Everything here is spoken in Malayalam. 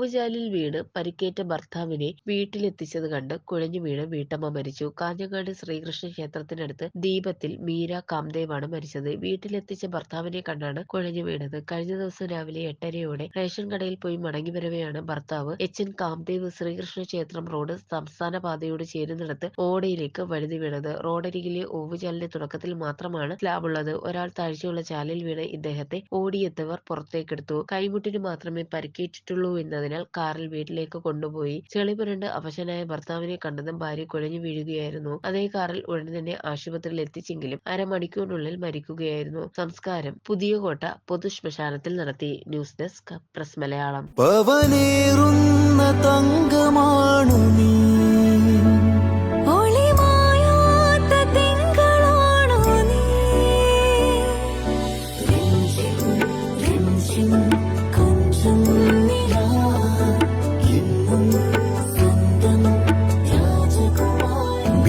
ഓവുചാലിൽ വീണ് പരിക്കേറ്റ ഭർത്താവിനെ വീട്ടിലെത്തിച്ചത് കണ്ട് കുഴഞ്ഞു വീണ് വീട്ടമ്മ മരിച്ചു. കാഞ്ഞങ്ങാട് ശ്രീകൃഷ്ണ ക്ഷേത്രത്തിനടുത്ത് ദീപത്തിൽ മീര കാംദേവാണ് മരിച്ചത്. വീട്ടിലെത്തിച്ച ഭർത്താവിനെ കണ്ടാണ് കുഴഞ്ഞു വീണത്. കഴിഞ്ഞ ദിവസം രാവിലെ എട്ടരയോടെ റേഷൻ കടയിൽ പോയി മടങ്ങി വരവെയാണ് ഭർത്താവ്. എച്ച്. എൻ. കാംദേവ് ശ്രീകൃഷ്ണ ക്ഷേത്രം റോഡ് സംസ്ഥാന പാതയോട് ചേരുന്നിടത്ത് ഓടയിലേക്ക് വഴുതി വീണത്. റോഡരികിലെ ഓവുചാലിന്റെ തുടക്കത്തിൽ മാത്രമാണ് സ്ലാബുള്ളത് ഒരാൾ താഴ്ചയുള്ള ചാലിൽ വീണ് ഇദ്ദേഹത്തെ ഓടിയെത്തവർ പുറത്തേക്കെടുത്തു. കൈമുട്ടിന് മാത്രമേ പരിക്കേറ്റിട്ടുള്ളൂ എന്നതിനാൽ കാറിൽ വീട്ടിലേക്ക് കൊണ്ടുപോയി. ചെളി പുരണ്ട് അവശനായ ഭർത്താവിനെ കണ്ടതും ഭാര്യ കുഴഞ്ഞു വീഴുകയായിരുന്നു. അതേ കാറിൽ ഉടൻ തന്നെ ആശുപത്രിയിൽ എത്തിച്ചെങ്കിലും അരമണിക്കൂറിനുള്ളിൽ മരിക്കുകയായിരുന്നു. സംസ്കാരം പുതിയ കോട്ട പൊതു ശ്മശാനത്തിൽ നടത്തി. News desk press Malayalam. തങ്കമാണു നീ. ഒളിമായാത്ത തിങ്കളാണോ